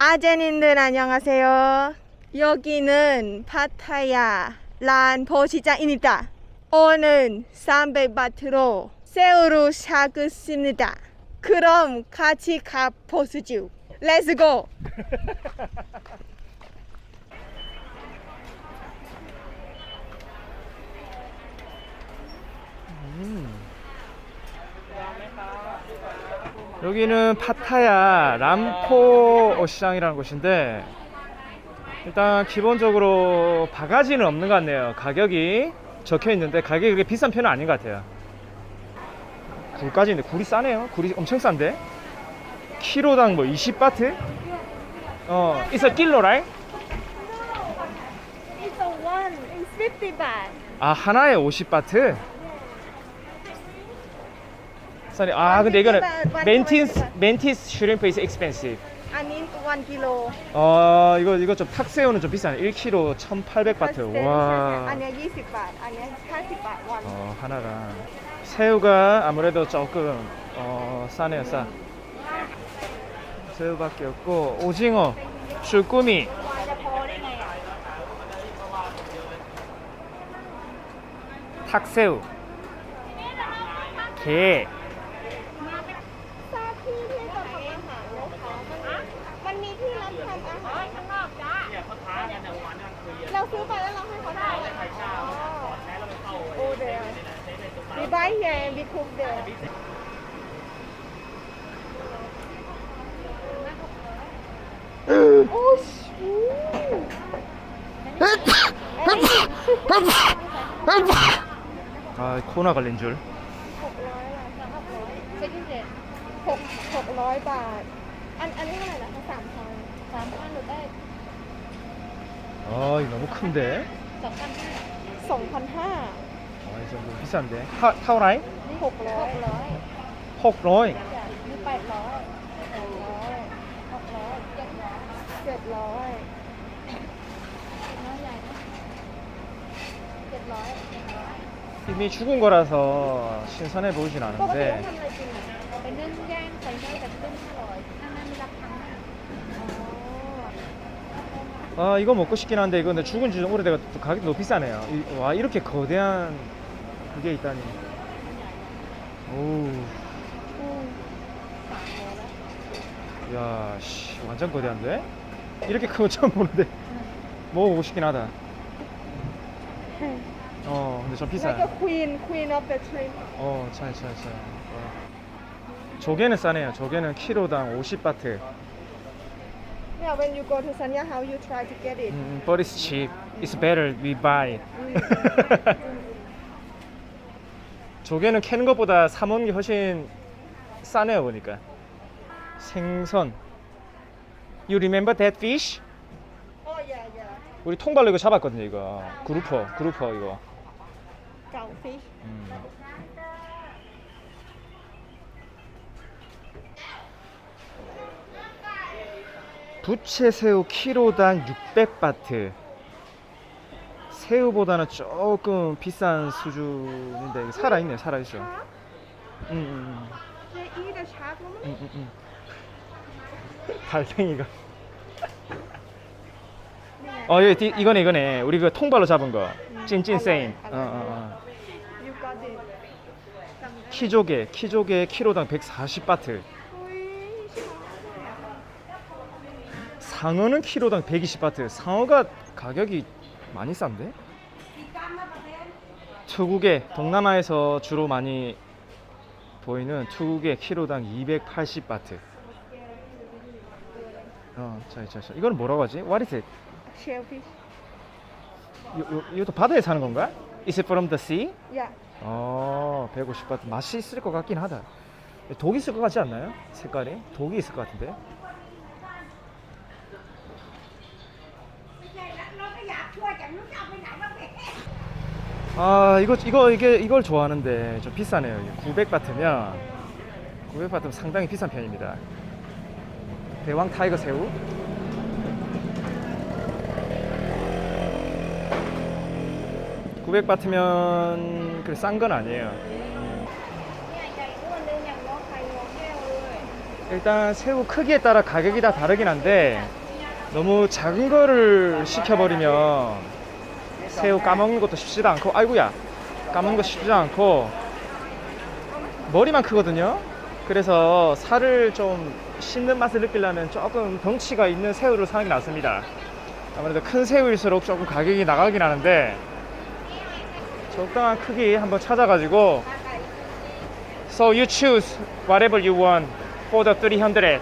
아재님들 안녕하세요. 여기는 파타야 란포시장입니다. 오늘 300바트로 새우를 사겠습니다. 그럼 같이 가보시죠. 렛츠 고! 여기는 파타야 람포 시장이라는 곳인데 일단 기본적으로 바가지는 없는 것 같네요. 가격이 적혀 있는데 가격이 그렇게 비싼 편은 아닌 것 같아요. 굴까지 있는데 굴이 싸네요. 굴이 엄청 싼데? 키로당 뭐 20바트? 어 it's a kilo right? It's a one, it's 50 baht. 아 하나에 50바트 싸네 아 근데 이거는 멘티스 멘티스 슈림프 is expensive. 아닌 1kg. 어 이거 이거 좀 탁새우는 좀 비싸네. 1kg 1,800바트. 와. 아니야 20바ht. 아니야 80바ht. 원. 어, 하나가. 새우가 아무래도 조금 어, 싸네요 싸. 새우밖에 없고 오징어 쭈꾸미. 탁새우. 게 เราซื้อไปแล้วเราให้เขาทำอ๋อโอ้เดี๋ยว we buy here and we cook there โอ้ชู 아 코로나 걸린 줄 หกร้อยละเช็คอินเจ็ดหกหกร้อยบาท อันอันนี้เท่าไหร่นะคะสามพันสามพันหนูได้ 아, 이거 너무 큰데? สองพันห้าสองพันห้า 아, 이 정도 비싼데? 타, 타오라이? นี่หกร้อยหกร้อย 혹로이? นี่แปดร้อยแปดร้อยหกร้อยเจ็ดร้อยเจ็ดร้อยน้อยใหญ่นะเจ็ดร้อยเจ็ดร้อย 이미 죽은 거라서 신선해 보이진 ปกติเรา 않은데 ทำอะไรกินอ่ะเป็นนึ่งย่างใส่ได้แต่นึ่ง 아 이거 먹고 싶긴 한데 이거 근데 죽은 지 좀 오래돼서 가격이 너무 비싸네요. 이, 와 이렇게 거대한 그게 있다니. 오우. 야씨 완전 거대한데? 이렇게 큰 거 처음 보는데. 먹어보고 싶긴 하다. 어 근데 좀 비싸요 like queen, queen of the tree 어잘잘잘 어. 조개는 싸네요. 조개는 키로당 50바트. Yeah, when you go to Sanya House, you try to get it. 음, but it's cheap it's better we buy it 조개는 캐는 것보다 사 먹는 게 훨씬 싸네요 보니까 생선 You remember that fish? Oh yeah, yeah. 우리 통발로 이거 잡았거든요 이거 그루퍼 그루퍼 이거 Cow fish. 음. 부채 새우 키로당 600바트. 새우보다는 조금 비싼 수준인데 살아있네 살아있어. shark woman. 음, 음, 음. 달팽이가. 어 예, 디- 이거네 이거네. 우리 그 통발로 잡은 거. 찐찐 세인. 어, 어, 어. 키조개 키조개 키로당 140바트 우이, 상어는 키로당 120바트 상어가 가격이 많이 싼데? 투국에 동남아에서 주로 많이 보이는 투국에 키로당 280바트 어, 자, 자, 자. 이거는 뭐라고 하지? What is it? shellfish. 요, 요, 이것도 바다에 사는 건가? Is it from the sea? Yeah. 어, 150바트 맛이 있을 것 같긴 하다. 독이 있을 것 같지 않나요? 색깔이? 독이 있을 것 같은데. 아 이거 이거 이게 이걸 좋아하는데 좀 비싸네요. 900 바트면 900 바트면 상당히 비싼 편입니다. 대왕 타이거 새우. 900 바트면 그래 싼 건 아니에요. 일단 새우 크기에 따라 가격이 다 다르긴 한데 너무 작은 거를 시켜버리면 새우 까먹는 것도 쉽지도 않고 아이고야 까먹는 거 쉽지도 않고. 머리만 크거든요. 그래서 살을 좀 씹는 맛을 느끼려면 조금 덩치가 있는 새우를 사는 게 낫습니다. 아무래도 큰 새우일수록 조금 가격이 나가긴 하는데 적당한 크기 한번 찾아가지고. So you choose whatever you want for the 300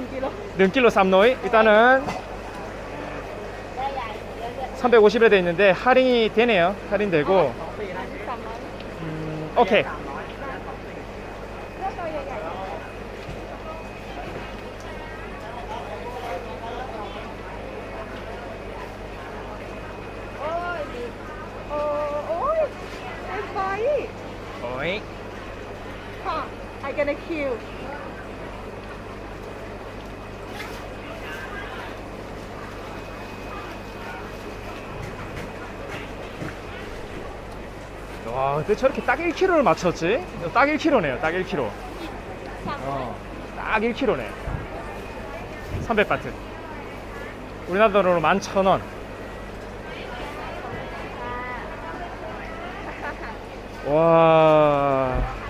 1kg. 능길로 쌈노이 일단은 350에 돼 있는데 할인이 되네요. 할인되고. 음, 오케이. 근데 저렇게 딱 1kg를 맞췄지? 딱 1kg네요, 딱 1kg. 어, 딱 1kg네. 300바트. 우리나라 돈으로 11,000원. 와.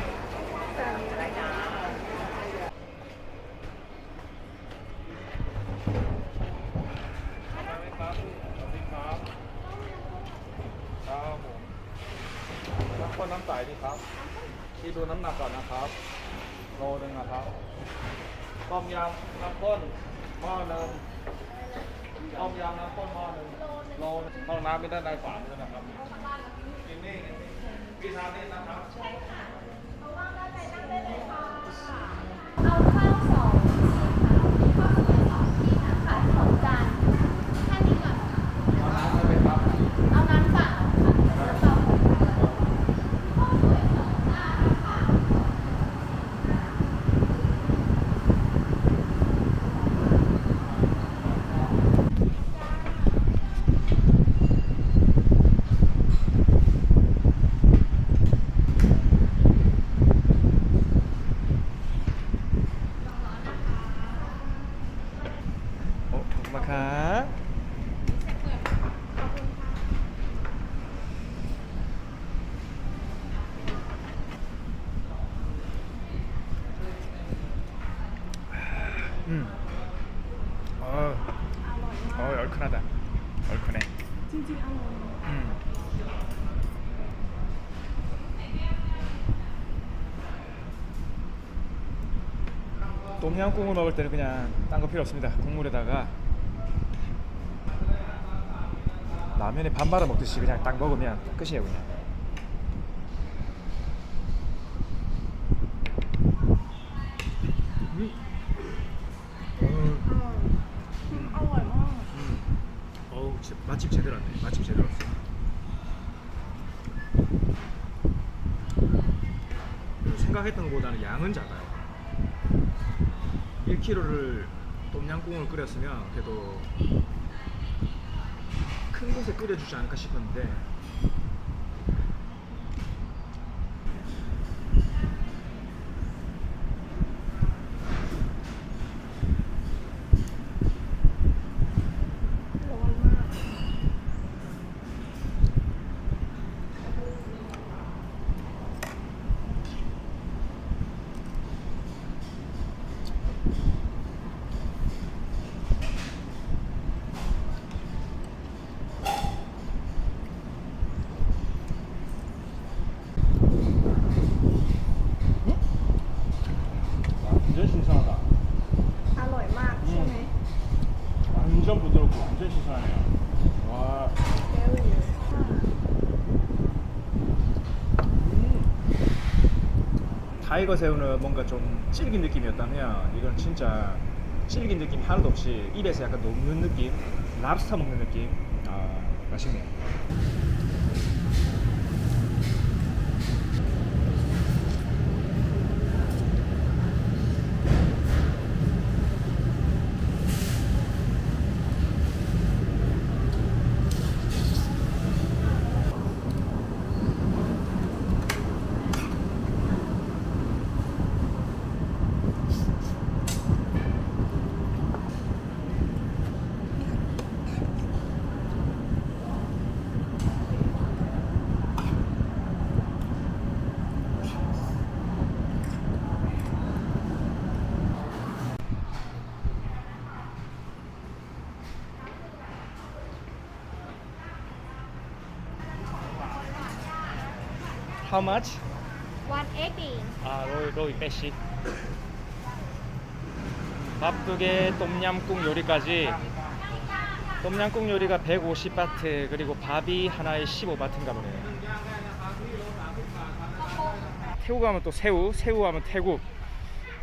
น้ำข้นน้ำใสดีครับที่ดูน้ำหนักก่อนนะครับ โลหนึ่งนะครับต้มยำน้ำข้นหม้อหนึ่งต้มยำน้ำข้นหม้อหนึ่งโลหนึ่งห้องน้ำไม่ได้ในฝาเลยนะครับกินนี่กินนี่พี่ทานนี่นะครับ 똠양꿍을 먹을 때는 그냥 딴 거 필요 없습니다. 국물에다가 라면에 밥 말아 먹듯이 그냥 딱 먹으면 끝이에요 그냥. 음. 맛집 제대로 왔네. 맛집 제대로 왔어. 생각했던 것보다는 양은 작아요. 1kg를 똠양꿍을 끓였으면 그래도 큰 곳에 끓여주지 않을까 싶었는데 타이거 새우는 뭔가 좀 질긴 느낌이었다면 이건 진짜 질긴 느낌 하나도 없이 입에서 약간 녹는 느낌, 랍스터 먹는 느낌. 아 맛있네요. How much? 180. 아 로이 로이 빼시 밥두개 똠얌꿍 요리까지. 똠얌꿍 요리가 150바트 그리고 밥이 하나에 15바트인가 보네요. 태국 하면 또 새우 새우 하면 태국.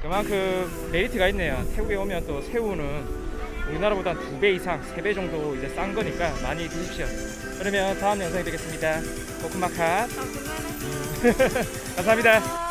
그만큼 메리트가 있네요. 태국에 오면 또 새우는 우리나라보다 두 배 이상 세 배 정도 이제 싼 거니까 많이 드십시오. 그러면 다음 영상이 되겠습니다. 코코마카 감사합니다